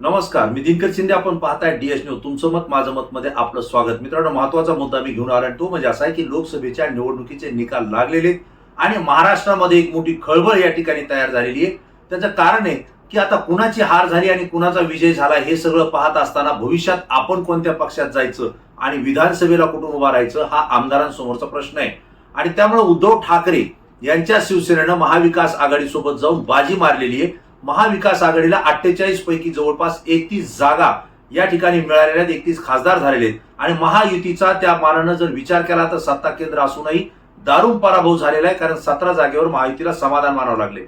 नमस्कार मी दिनकर शिंदे. आपण पाहताय डीएस न्यूज तुमचं मत माझं मत मध्ये आपलं स्वागत. मित्रांनो महत्त्वाचा मुद्दा मी घेऊन आला तो म्हणजे असा आहे की लोकसभेच्या निवडणुकीचे निकाल लागलेले आणि महाराष्ट्रामध्ये एक मोठी खळबळ या ठिकाणी तयार झालेली आहे. त्याचं कारण आहे की आता कुणाची हार झाली आणि कुणाचा विजय झाला हे सगळं पाहत असताना भविष्यात आपण कोणत्या पक्षात जायचं आणि विधानसभेला कुठून उभा राहायचं हा आमदारांसमोरचा प्रश्न आहे. आणि त्यामुळे उद्धव ठाकरे यांच्या शिवसेनेनं महाविकास आघाडीसोबत जाऊन बाजी मारलेली आहे. महाविकास आघाडीला अठ्ठेचाळीस पैकी जवळपास एकतीस जागा या ठिकाणी मिळालेल्या आहेत एकतीस खासदार झालेले आहेत. आणि महायुतीचा त्या मानानं जर विचार केला तर सत्ता केंद्र असूनही दारुण पराभव झालेला आहे कारण सतरा जागेवर महायुतीला समाधान मानावं लागले.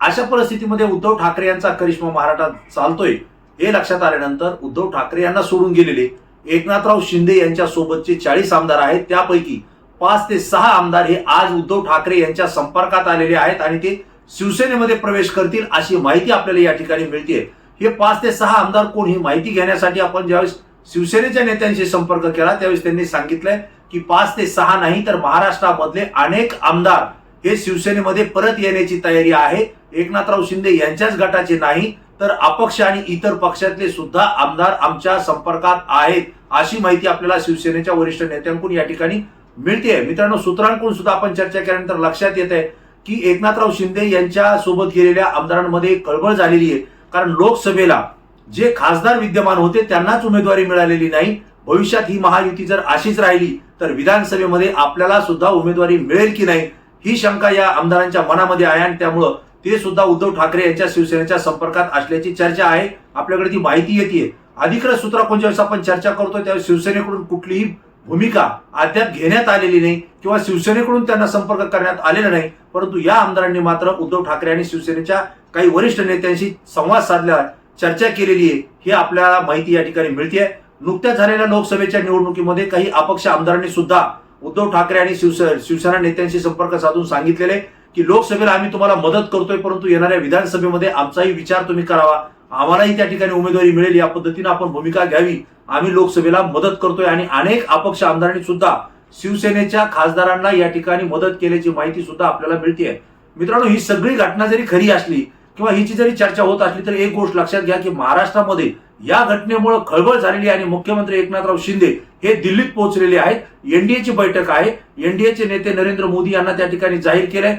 अशा परिस्थितीमध्ये उद्धव ठाकरे यांचा करिश्मा महाराष्ट्रात चालतोय हे लक्षात आल्यानंतर उद्धव ठाकरे यांना सोडून गेलेले. एकनाथराव शिंदे यांच्या सोबतचे चाळीस आमदार आहेत त्यापैकी पाच ते सहा आमदार हे आज उद्धव ठाकरे यांच्या संपर्कात आलेले आहेत आणि ते शिवसेनेमध्ये प्रवेश करतील अशी माहिती आपल्याला या ठिकाणी मिळते हे पाच ते सहा आमदार कोण ही माहिती घेण्यासाठी आपण ज्यावेळेस शिवसेनेच्या नेत्यांशी संपर्क केला त्यावेळेस त्यांनी सांगितलंय की पाच ते सहा नाही तर महाराष्ट्रामधले अनेक आमदार हे शिवसेनेमध्ये परत येण्याची तयारी आहे. एकनाथराव शिंदे यांच्याच गटाचे नाही तर अपक्ष आणि इतर पक्षातले सुद्धा आमदार आमच्या संपर्कात आहेत अशी माहिती आपल्याला शिवसेनेच्या वरिष्ठ नेत्यांकडून या ठिकाणी मिळते मित्रांनो सूत्रांकडून सुद्धा आपण चर्चा केल्यानंतर लक्षात येत आहे की एकनाथराव शिंदे यांच्या सोबत गेलेल्या आमदारांमध्ये कळबळ झालेली आहे. कारण लोकसभेला जे खासदार विद्यमान होते त्यांनाच उमेदवारी मिळालेली नाही. भविष्यात ही महायुती जर अशीच राहिली तर विधानसभेमध्ये आपल्याला सुद्धा उमेदवारी मिळेल की नाही ही शंका या आमदारांच्या मनामध्ये आहे आणि त्यामुळं ते सुद्धा उद्धव ठाकरे यांच्या शिवसेनेच्या संपर्कात असल्याची चर्चा आहे. आपल्याकडे ती माहिती येते. अधिकृत सूत्राकडून वेळेस आपण चर्चा करतो त्यावेळेस शिवसेनेकडून कुठलीही भूमिका अद्याप घेण्यात आलेली नाही किंवा शिवसेनेकडून त्यांना संपर्क करण्यात आलेला नाही. परंतु या आमदारांनी मात्र उद्धव ठाकरे आणि शिवसेनेच्या काही वरिष्ठ नेत्यांशी संवाद साधला चर्चा केलेली आहे. ही आपल्याला माहिती या ठिकाणी मिळते नुकत्याच झालेल्या लोकसभेच्या निवडणुकीमध्ये काही अपक्ष आमदारांनी सुद्धा उद्धव ठाकरे आणि शिवसे शिवसेना नेत्यांशी संपर्क साधून सांगितलेले की लोकसभेला आम्ही तुम्हाला मदत करतोय परंतु येणाऱ्या विधानसभेमध्ये आमचाही विचार तुम्ही करावा. आम्हालाही त्या ठिकाणी उमेदवारी मिळेल. या पद्धतीने आपण भूमिका घ्यावी. आम्ही लोकसभेला मदत करतोय आणि अनेक अपक्ष आमदारांनी सुद्धा शिवसेनेच्या खासदारांना या ठिकाणी मदत केल्याची माहिती सुद्धा आपल्याला मिळते मित्रांनो ही सगळी घटना जरी खरी असली किंवा हिची जरी चर्चा होत असली तरी एक गोष्ट लक्षात घ्या की महाराष्ट्रामध्ये या घटनेमुळे खळबळ झालेली आहे आणि मुख्यमंत्री एकनाथराव शिंदे हे दिल्लीत पोहोचलेले आहेत. एनडीएची बैठक आहे. एनडीएचे नेते नरेंद्र मोदी यांना त्या ठिकाणी जाहीर केलंय.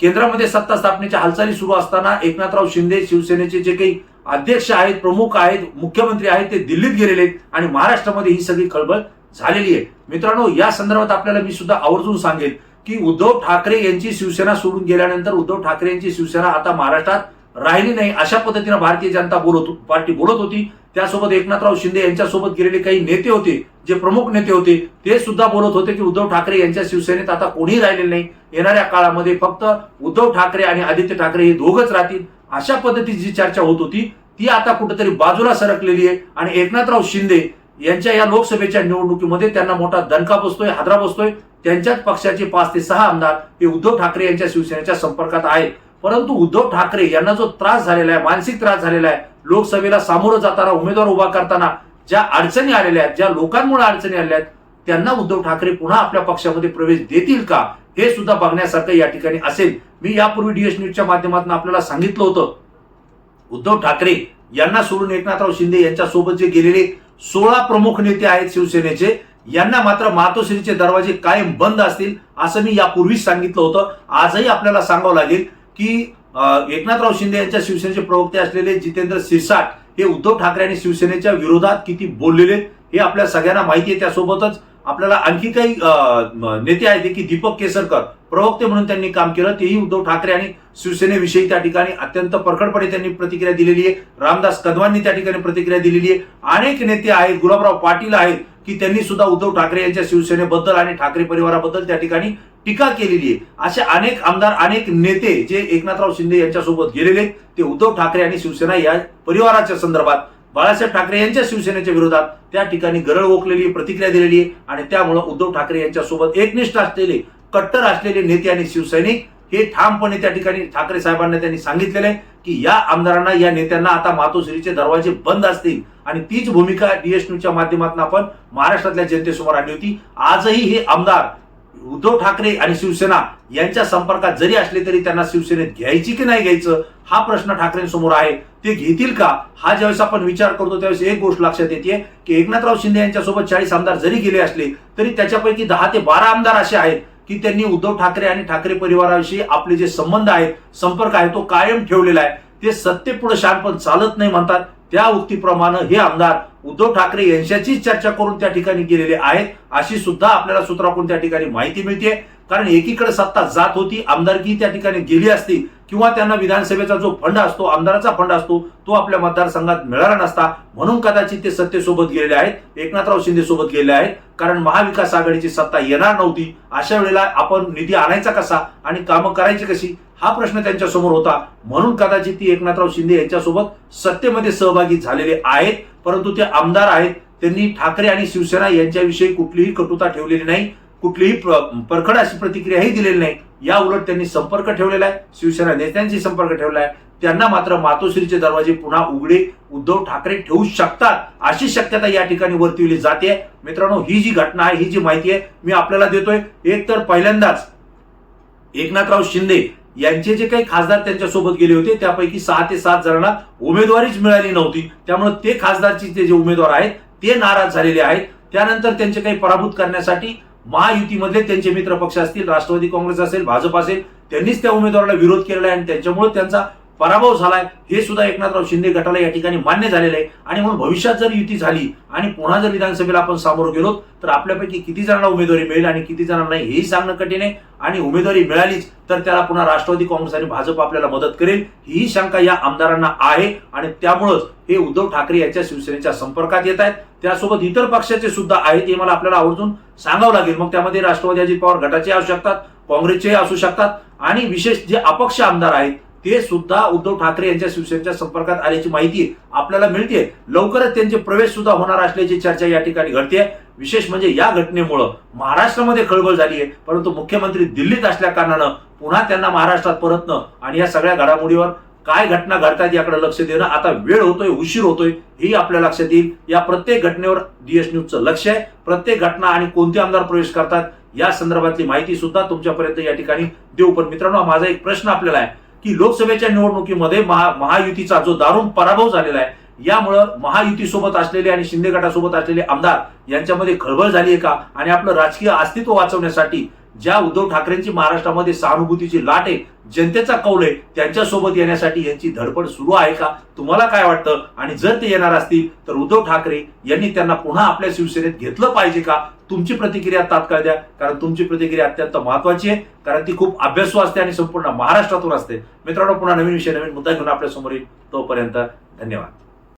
केंद्रामध्ये सत्ता स्थापनेच्या हालचाली सुरू असताना एकनाथराव शिंदे शिवसेनेचे जे काही अध्यक्ष आहेत प्रमुख आहेत मुख्यमंत्री आहेत ते दिल्लीत गेलेले आहेत आणि महाराष्ट्रामध्ये ही सगळी खळबळ झालेली आहे. मित्रांनो या संदर्भात आपल्याला मी सुद्धा आवर्जून सांगेन की उद्धव ठाकरे यांची शिवसेना सोडून गेल्यानंतर उद्धव ठाकरे यांची शिवसेना आता महाराष्ट्रात राहिली नाही. अशा पद्धतीनं भारतीय जनता बोलत पार्टी बोलत होती. त्यासोबत एकनाथराव शिंदे यांच्यासोबत गेलेले काही नेते होते जे प्रमुख नेते होते ते सुद्धा बोलत होते की उद्धव ठाकरे यांच्या शिवसेनेत आता कोणीही राहिलेले नाही. येणाऱ्या काळामध्ये फक्त उद्धव ठाकरे आणि आदित्य ठाकरे हे दोघच राहतील. अशा पद्धतीची जी चर्चा होत होती ती आता कुठेतरी बाजूला सरकलेली आहे. आणि एकनाथराव शिंदे यांच्या या लोकसभेच्या निवडणुकीमध्ये त्यांना मोठा दणका बसतोय हादरा बसतोय. त्यांच्याच पक्षाचे पाच ते सहा आमदार हे उद्धव ठाकरे यांच्या शिवसेनेच्या संपर्कात आहेत. परंतु उद्धव ठाकरे यांना जो त्रास झालेला आहे मानसिक त्रास झालेला आहे लोकसभेला सामोरं जाताना उमेदवार उभा करताना ज्या अडचणी आलेल्या आहेत ज्या लोकांमुळे अडचणी आलेल्या आहेत त्यांना उद्धव ठाकरे पुन्हा आपल्या पक्षामध्ये प्रवेश देतील का हे सुद्धा बघण्यासारखं या ठिकाणी असेल. मी यापूर्वी डीएस न्यूजच्या माध्यमातून आपल्याला सांगितलं होतं. उद्धव ठाकरे यांना सोडून एकनाथराव शिंदे यांच्या सोबत जे गेलेले सोळा प्रमुख नेते आहेत शिवसेनेचे. यांना मात्र मातोश्रीचे दरवाजे कायम बंद असतील असं मी यापूर्वीच सांगितलं होतं. आजही आपल्याला सांगावं लागेल की एकनाथराव शिंदे यांच्या शिवसेनेचे प्रवक्ते असलेले जितेंद्र सिरसाट हे उद्धव ठाकरे आणि शिवसेनेच्या विरोधात किती बोललेले हे आपल्या सगळ्यांना माहिती आहे त्यासोबतच. आपल्याला आणखी काही नेते आहेत की दीपक केसरकर प्रवक्ते म्हणून त्यांनी काम केलं. तेही उद्धव ठाकरे आणि शिवसेनेविषयी त्या ठिकाणी अत्यंत प्रखटपणे त्यांनी प्रतिक्रिया दिलेली आहे. रामदास कदवांनी त्या ठिकाणी प्रतिक्रिया दिलेली आहे. अनेक नेते आहेत गुलाबराव पाटील आहेत की त्यांनी सुद्धा उद्धव ठाकरे यांच्या शिवसेनेबद्दल आणि ठाकरे परिवाराबद्दल त्या ठिकाणी टीका केलेली आहे. असे अनेक आमदार अनेक नेते जे एकनाथराव शिंदे यांच्यासोबत गेलेले ते उद्धव ठाकरे आणि शिवसेना या परिवाराच्या संदर्भात बाळासाहेब ठाकरे यांच्या शिवसेनेच्या विरोधात त्या ठिकाणी गरळ ओकलेली प्रतिक्रिया दिलेली आहे आणि त्यामुळं उद्धव ठाकरे यांच्यासोबत एकनिष्ठ असलेले कट्टर असलेले नेते आणि शिवसैनिक हे ठामपणे त्या ठिकाणी ठाकरे साहेबांना त्यांनी सांगितलेलं आहे की या आमदारांना या नेत्यांना आता मातोश्रीचे दरवाजे बंद असतील. आणि तीच भूमिका डीएस न्यूजच्या माध्यमातून आपण महाराष्ट्रातल्या जनतेसमोर आणली होती. आजही हे आमदार उद्धव ठाकरे आणि शिवसेना यांच्या संपर्कात जरी असले तरी त्यांना शिवसेनेत घ्यायची की नाही घ्यायचं हा प्रश्न ठाकरेंसमोर आहे. ते घेतील का? हा ज्यावेळेस आपण विचार करतो त्यावेळेस एक गोष्ट लक्षात येते की एकनाथराव शिंदे यांच्यासोबत चाळीस आमदार जरी गेले असले तरी त्याच्यापैकी दहा ते बारा आमदार असे आहेत की त्यांनी उद्धव ठाकरे आणि ठाकरे परिवाराविषयी आपले जे संबंध आहेत संपर्क आहे तो कायम ठेवलेला आहे. ते सत्तेपुढे शानपण चालत नाही म्हणतात. त्या उक्तीप्रमाणे हे आमदार उद्धव ठाकरे यांच्याचीच चर्चा करून त्या ठिकाणी गेलेले आहेत अशी सुद्धा आपल्याला सूत्राकडून त्या ठिकाणी माहिती मिळते कारण एकीकडे सत्ता जात होती आमदारकी त्या ठिकाणी गेली असती किंवा त्यांना विधानसभेचा जो फंड असतो आमदाराचा फंड असतो तो आपल्या मतदारसंघात मिळाला नसता. म्हणून कदाचित ते सत्तेसोबत गेलेले आहेत. एकनाथराव शिंदे सोबत गेलेले आहेत. कारण महाविकास आघाडीची सत्ता येणार नव्हती. अशा वेळेला आपण निधी आणायचा कसा आणि कामं करायची कशी हा प्रश्न त्यांच्यासमोर होता. म्हणून कदाचित ती एकनाथराव शिंदे यांच्यासोबत सत्तेमध्ये सहभागी झालेले आहेत. परंतु ते आमदार आहेत त्यांनी ठाकरे आणि शिवसेना यांच्याविषयी कुठलीही कटुता ठेवलेली नाही कुठलीही परखड अशी प्रतिक्रियाही दिलेली नाही. या उलट त्यांनी संपर्क ठेवलेला आहे शिवसेना नेत्यांशी संपर्क ठेवला आहे. त्यांना मात्र मातोश्रीचे दरवाजे पुन्हा उघडे उद्धव ठाकरे ठेवू शकतात अशी शक्यता या ठिकाणी वर्तवली जाते. मित्रांनो ही जी घटना आहे ही जी माहिती आहे मी आपल्याला देतोय. एक तर पहिल्यांदाच एकनाथराव शिंदे यांचे जे काही खासदार त्यांच्यासोबत गेले होते त्यापैकी सहा ते सात जणांना उमेदवारीच मिळाली नव्हती. त्यामुळे ते खासदारचे ते जे उमेदवार आहेत ते नाराज झालेले आहेत. त्यानंतर त्यांचे काही पराभूत करण्यासाठी महायुतीमधले त्यांचे मित्र पक्ष असतील राष्ट्रवादी काँग्रेस असेल भाजप असेल त्यांनीच त्या उमेदवाराला विरोध केलेला आहे आणि त्यांच्यामुळे त्यांचा पराभव झालाय हे सुद्धा एकनाथराव शिंदे गटाला या ठिकाणी मान्य झालेलं आहे. आणि म्हणून भविष्यात जर युती झाली आणि पुन्हा जर विधानसभेला आपण सामोरं गेलो तर आपल्यापैकी किती जणांना उमेदवारी मिळेल आणि किती जणांना नाही हेही सांगणं कठीण आहे. आणि उमेदवारी मिळालीच तर त्याला पुन्हा राष्ट्रवादी काँग्रेस आणि भाजप आपल्याला मदत करेल ही शंका या आमदारांना आहे. आणि त्यामुळंच हे उद्धव ठाकरे यांच्या शिवसेनेच्या संपर्कात येत आहेत. त्यासोबत इतर पक्षाचे सुद्धा आहेत हे मला आपल्याला आवर्जून सांगावं लागेल. मग त्यामध्ये राष्ट्रवादी अजित पवार गटाचे असू शकतात काँग्रेसचे असू शकतात. आणि विशेष जे अपक्ष आमदार आहेत ते सुद्धा उद्धव ठाकरे यांच्या शिवसेनेच्या संपर्कात आल्याची माहिती आपल्याला मिळते लवकरच त्यांचे प्रवेश सुद्धा होणार असल्याची चर्चा या ठिकाणी घडते विशेष म्हणजे या घटनेमुळं महाराष्ट्रामध्ये खळबळ झाली आहे परंतु मुख्यमंत्री दिल्लीत असल्या कारणानं पुन्हा त्यांना महाराष्ट्रात परतणं आणि या सगळ्या घडामोडीवर काय घटना घडतात याकडे लक्ष देणं आता वेळ होतोय उशीर होतोय ही आपल्या लक्षात येईल. या प्रत्येक घटनेवर डीएस न्यूजचं लक्ष आहे. प्रत्येक घटना आणि कोणते आमदार प्रवेश करतात या संदर्भातली माहिती सुद्धा तुमच्यापर्यंत या ठिकाणी देऊ. पण मित्रांनो माझा एक प्रश्न आपल्याला आहे. की लोकसभेच्या निवडणुकीमध्ये महा महायुतीचा जो दारुण पराभव झालेला आहे यामुळं महायुती सोबत असलेले आणि शिंदे गटासोबत असलेले आमदार यांच्यामध्ये खळबळ झाली आहे का? आणि आपलं राजकीय अस्तित्व वाचवण्यासाठी ज्या उद्धव ठाकरेंची महाराष्ट्रामध्ये सहानुभूतीची लाट आहे जनतेचा कौल आहे त्यांच्यासोबत येण्यासाठी यांची धडपड सुरू आहे का? तुम्हाला काय वाटतं? आणि जर ते येणार असतील तर उद्धव ठाकरे यांनी त्यांना पुन्हा आपल्या शिवसेनेत घेतलं पाहिजे का? तुमची प्रतिक्रिया तात्काळ द्या कारण तुमची प्रतिक्रिया अत्यंत महत्वाची आहे कारण ती खूप अभ्यासू असते आणि संपूर्ण महाराष्ट्रातून असते. मित्रांनो पुन्हा नवीन विषय नवीन मुद्दा घेऊन आपल्यासमोर येईल. तोपर्यंत धन्यवाद.